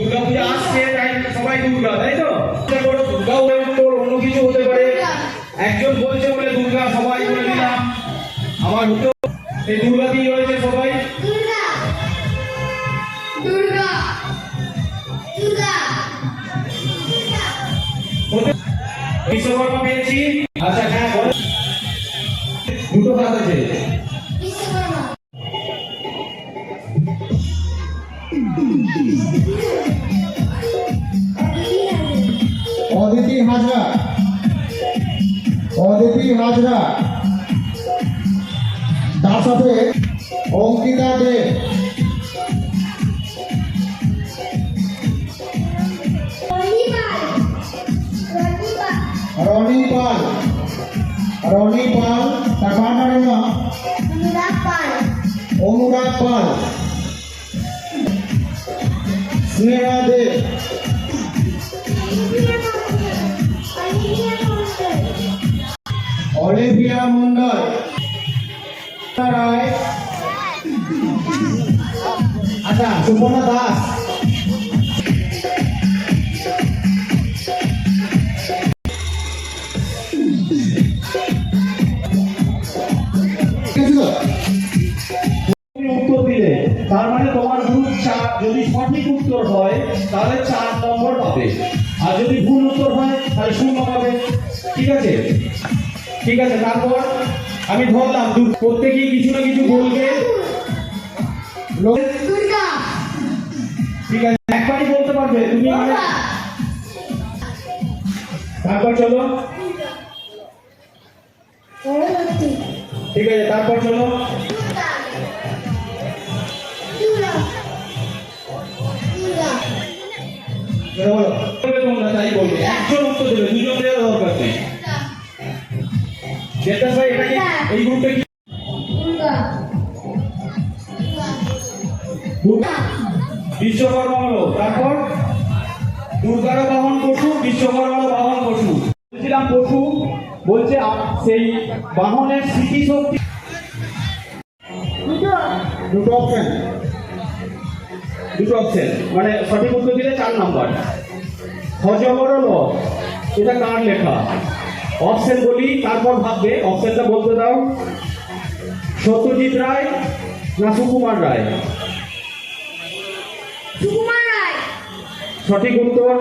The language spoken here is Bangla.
দুর্গা তাই তো? দুর্গা উত্তর অন্য কিছু হতে পারে। একজন বলছে বলে দুর্গা সবাই বলে দিলাম। আমার উত্তর এই দুর্গা দিয়ে রয়েছে সবাই। বিশ্বকর্মা পেয়েছি। আচ্ছা হ্যাঁ দুটো কাজ আছে। অদিতি হাজরা। অদিতি হাজরা। তার সাথে অঙ্কিতা দে। রনি পাল। রনি পাল তার পার্টনারের নাম? অনুরাগ পাল। অনুরাগ পাল। স্নেহা দে অলিভিয়া মন্ডল রায় আচ্ছা সুপর্ণা দাস। তার মানে তোমার গ্রুপ চার যদি সঠিক উত্তর হয় তাহলে চার নম্বর পাবে। আর যদি ভুল উত্তর হয় তাহলে শূন্য পাবে। ঠিক আছে? ঠিক আছে তারপর আমি ধরলাম প্রত্যেকেই কিছু না কিছু বলবে। ঠিক আছে একবারই বলতে পারবে তুমি তারপর চলো। ঠিক আছে তারপর চলো। তাই বলবে একজন উত্তর দরকার বিশ্বকর্মা হলো তারপর দুর্গার বাহন পশু বিশ্বকর্মার বাহন পশু বলছিলাম পশু বলছে সেই বাহনের স্মৃতিশক্তি দুটো অপশন দুটো অপশন মানে সঠিক উত্তর দিলে চার নম্বর হজমর এটা কার লেখা? অপশন বলি তারপর ভাববে অপশনটা বলতে দাও। সত্যজিৎ রায় না সুকুমার রায়? সুকুমার রায়। সঠিক উত্তর?